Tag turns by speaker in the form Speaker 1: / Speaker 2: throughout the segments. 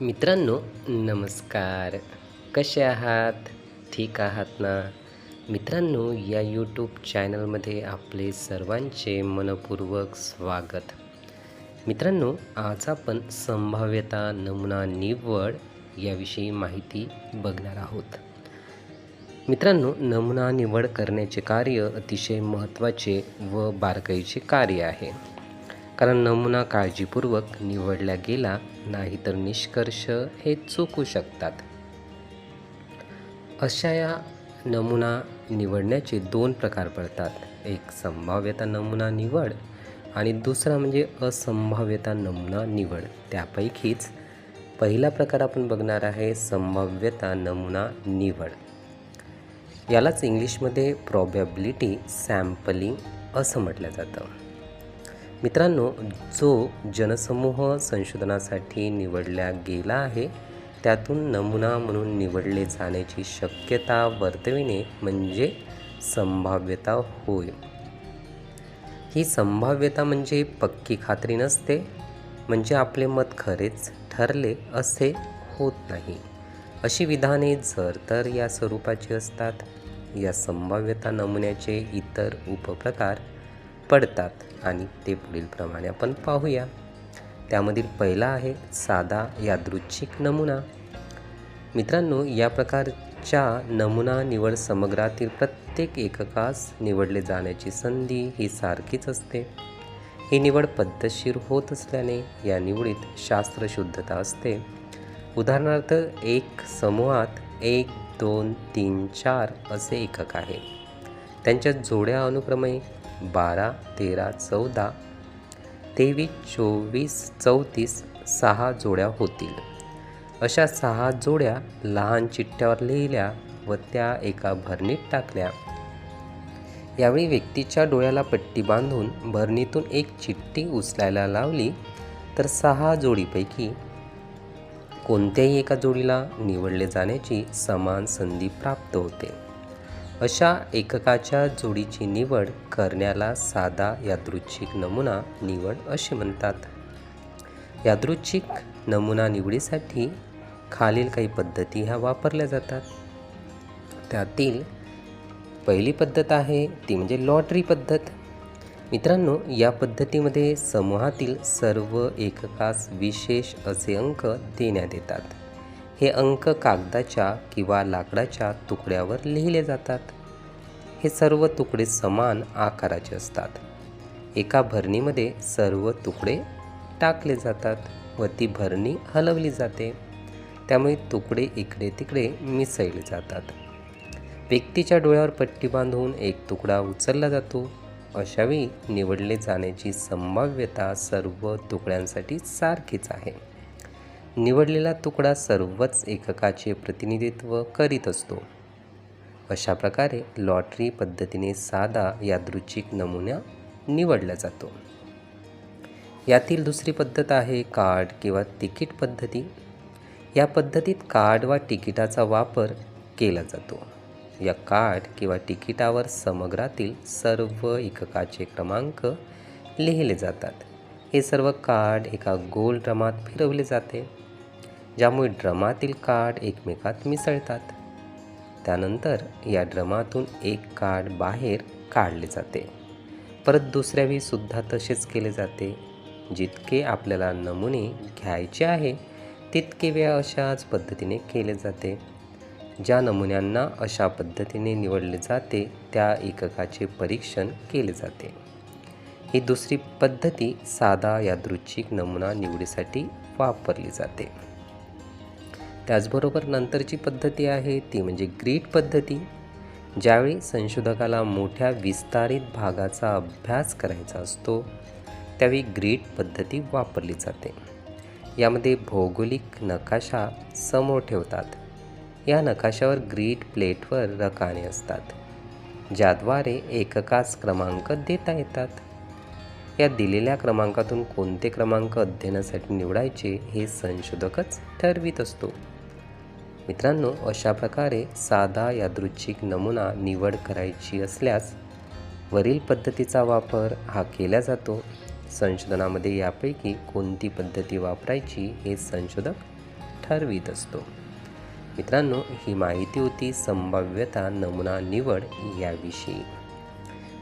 Speaker 1: मित्रांनो नमस्कार. कसे आहात? ठीक आहात ना? मित्रांनो या यूट्यूब चॅनलमध्ये आपले सर्वांचे मनपूर्वक स्वागत. मित्रांनो आज आपण संभाव्यता नमुना निवड याविषयी माहिती बघणार आहोत. मित्रांनो नमुना निवड करण्याचे कार्य अतिशय महत्त्वाचे व बारकाईचे कार्य आहे. कारण नमुना काळजीपूर्वक निवडला गेला नाही तर निष्कर्ष हे चुकू शकतात. अशा या नमुना निवडण्याचे दोन प्रकार पडतात. एक संभाव्यता नमुना निवड आणि दुसरा म्हणजे असंभाव्यता नमुना निवड. त्यापैकीच पहिला प्रकार आपण बघणार आहे संभाव्यता नमुना निवड. यालाच इंग्लिशमध्ये प्रॉबॅबिलिटी सॅम्पलिंग असं म्हटलं जातं. मित्रांनो जो जनसमूह संशोधनासाठी निवडला गेला आहे त्यातून नमुना म्हणून निवडले जाण्याची शक्यता वर्तविणे म्हणजे संभाव्यता होय. ही संभाव्यता म्हणजे पक्की खात्री नसते म्हणजे आपले मत खरेच ठरले असे होत नाही. अशी विधाने जर तर या स्वरूपाची असतात. या संभाव्यता नमुन्याचे इतर उपप्रकार पडतात आणि ते पुढीलप्रमाणे आपण पाहूया. त्यामधील पहिला आहे साधा यादृच्छिक नमुना. मित्रांनो या प्रकारच्या नमुना निवड समग्रातील प्रत्येक एककास निवडले जाण्याची संधी ही सारखीच असते. ही निवड पद्धतशीर होत असल्याने या निवडीत शास्त्रशुद्धता असते. उदाहरणार्थ एक समूहात एक दोन तीन चार असे एकक आहे. त्यांच्या जोड्या अनुक्रमे बारा तेरा चौदा तेवीस चोवीस चौतीस सहा जोड्या होतील. अशा सहा जोड्या लहान चिठ्ठ्यावर लिहिल्या व त्या एका भरणीत टाकल्या. यावेळी व्यक्तीच्या डोळ्याला पट्टी बांधून भरणीतून एक चिठ्ठी उचलायला लावली तर सहा जोडीपैकी कोणत्याही एका जोडीला निवडले जाण्याची समान संधी प्राप्त होते. अशा एककाच्या जोडीची निवड करण्याला साधा यादृच्छिक नमुना निवड असे म्हणतात. यादृच्छिक नमुना निवडीसाठी खालील काही पद्धती ह्या वापरल्या जातात. त्यातील पहिली पद्धत आहे ती म्हणजे लॉटरी पद्धत. मित्रांनो या पद्धतीमध्ये समूहातील सर्व एककास विशेष असे अंक देण्यात येतात. हे अंक कागदाच्या किंवा लाकडाच्या तुकड्यावर लिहिले जातात. हे सर्व तुकडे समान आकाराचे असतात. एका भरणीमध्ये सर्व तुकडे टाकले जातात व ती भरणी हलवली जाते. त्यामुळे तुकडे इकडे तिकडे मिसळले जातात. व्यक्तीच्या डोळ्यावर पट्टी बांधून एक तुकडा उचलला जातो. अशावेळी निवडले जाण्याची संभाव्यता सर्व तुकड्यांसाठी सारखीच आहे. निवडलेला तुकडा सर्वच एककाचे प्रतिनिधित्व करीत असतो. अशा प्रकारे लॉटरी पद्धतीने साधा यादृच्छिक नमुना निवडला जातो. यातील दुसरी पद्धत आहे कार्ड किंवा तिकीट पद्धती. या पद्धतीत कार्ड वा तिकिटाचा वापर केला जातो. या कार्ड किंवा तिकिटावर समग्रातील सर्व एककाचे क्रमांक लिहिले जातात. हे सर्व कार्ड एका गोल ड्रमात फिरवले जाते. ज्यामुळे ड्रमातील कार्ड एकमेकात मिसळतात. त्यानंतर या ड्रमातून एक कार्ड बाहेर काढले जाते. परत दुसऱ्या तसेच केले जाते. जितके आपल्याला नमुने घ्यायचे आहे तितके वेळा अशाच पद्धतीने केले जाते. ज्या नमुन्यांना अशा पद्धतीने निवडले जाते त्या एककाचे परीक्षण केले जाते. ही दुसरी पद्धती साधा यादृच्छिक नमुना निवडीसाठी वापरली जाते. त्याचबरोबर नंतरची पद्धती आहे ती म्हणजे ग्रीड पद्धती ज्यावेळी संशोधकाला मोठ्या विस्तारित भागाचा अभ्यास करायचा असतो त्यावेळी ग्रीड पद्धती वापरली जाते. यामध्ये भौगोलिक नकाशा समोर ठेवतात. या नकाशावर ग्रीड प्लेटवर रकाने असतात ज्याद्वारे एककास क्रमांक देता येतात. या दिलेल्या क्रमांकातून कोणते क्रमांक अध्ययनासाठी निवडायचे हे संशोधकच ठरवित असतो. मित्रांनो अशा प्रकारे साधा यादृच्छिक नमुना निवड करायची असल्यास वरील पद्धतीचा वापर हा केला जातो. संशोधनामध्ये यापैकी कोणती पद्धती वापरायची हे संशोधक ठरवित असतो. मित्रांनो ही माहिती होती संभाव्यता नमुना निवड याविषयी.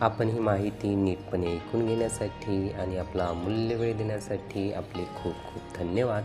Speaker 1: आपण ही माहिती नीटपणे ऐकून घेण्यासाठी आणि आपला अमूल्य वेळ देण्यासाठी आपले खूप खूप धन्यवाद.